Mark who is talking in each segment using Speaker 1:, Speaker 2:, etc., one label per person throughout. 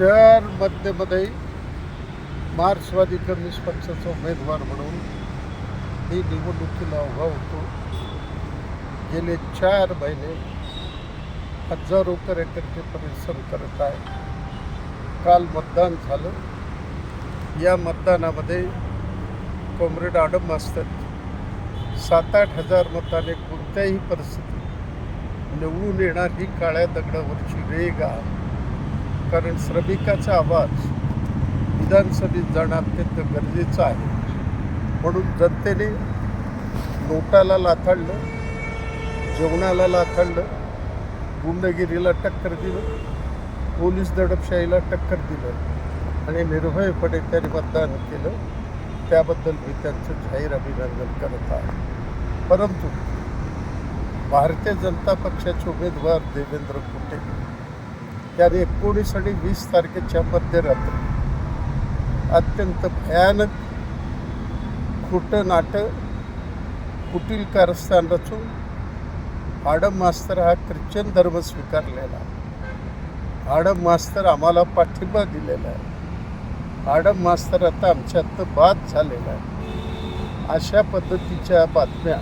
Speaker 1: शहर मध्यमध्ये मार्क्सवादी कम्युनिस्ट पक्षाचा उमेदवार म्हणून मी निवडणुकीला उभा होतो. गेले चार महिने हजारो कार्यकर्ते परिश्रम करत आहे. काल मतदान झालं. या मतदानामध्ये कॉम्रेड आडम मास्तर सात आठ हजार मताने कोणत्याही परिस्थितीत निवडून येणार ही काळ्या दगडावरची रेग आहे कारण श्रमिकाचा आवाज विधानसभेत जाणं अत्यंत गरजेचं आहे. म्हणून जनतेने नोटाला लाथाडलं जेवणाला लाथाडलं गुंडगिरीला टक्कर दिलं पोलीस दडपशाहीला टक्कर दिलं आणि निर्भयपणे त्यांनी मतदान केलं. त्याबद्दल मी त्यांचं जाहीर अभिनंदन करत आहे. परंतु भारतीय जनता पक्षाचे उमेदवार देवेंद्र कुटे त्याने एकोणीस आणि वीस तारखेच्या मध्यरात्री. अत्यंत भयानक खोटं नाटं कुटील कारस्थान रचून आडम मास्तर हा ख्रिश्चन धर्म स्वीकारलेला आडम मास्तर आम्हाला पाठिंबा दिलेला आहे. आडम मास्तर आता आमच्यात बाद झालेला आहे. अशा पद्धतीच्या बातम्या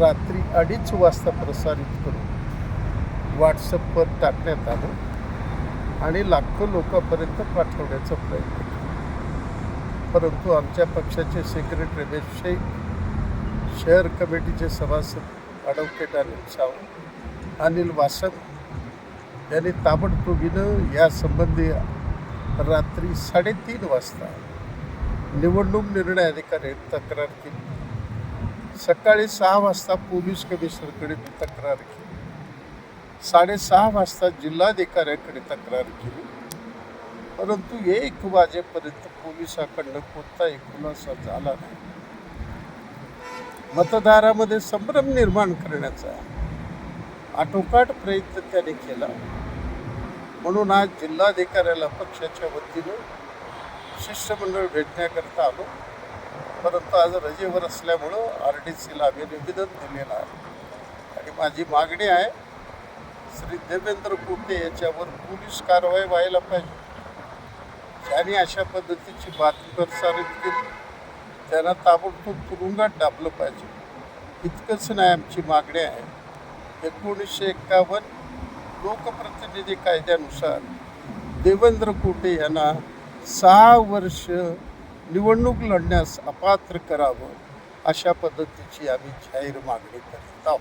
Speaker 1: रात्री अडीच वाजता प्रसारित करू. व्हॉट्सअपवर टाकण्यात आलं आणि लाखो लोकांपर्यंत पाठवण्याचा प्रयत्न केला. परंतु आमच्या पक्षाचे सेक्रेटरी रमेश शेख शहर कमिटीचे सभासद ॲडव्होकेट अनिल सावंत अनिल वासक यांनी ताबडतोबीनं यासंबंधी रात्री साडेतीन वाजता निवडणूक निर्णय अधिकारी तक्रार केली. सकाळी सहा वाजता पोलीस कमिशनरकडे तक्रार केली. साडेसहा वाजता जिल्हाधिकाऱ्याकडे तक्रार केली. परंतु एक वाजेपर्यंत पोलिसाकडनं कोणताही खुलासा झाला नाही. मतदारामध्ये संभ्रम निर्माण करण्याचा आटोकाट प्रयत्न त्याने केला. म्हणून आज जिल्हाधिकाऱ्याला पक्षाच्या वतीनं शिष्टमंडळ भेटण्याकरता आलो. परंतु आज रजेवर असल्यामुळं आर डी सीला आम्ही निवेदन दिलेलं आहे. आणि माझी मागणी आहे श्री देवेंद्र कुटे याच्यावर पोलीस कारवाई व्हायला पाहिजे. ज्यांनी अशा पद्धतीची बातमी प्रसारित केली. त्यांना ताबडतोब तुरुंगात डाबलं पाहिजे. इतकंच नाही आमची मागणी आहे. एकोणीसशे एक्कावन्न लोकप्रतिनिधी कायद्यानुसार देवेंद्र कुटे यांना सहा वर्ष निवडणूक लढण्यास अपात्र करावं अशा पद्धतीची आम्ही जाहीर मागणी करीत आहोत.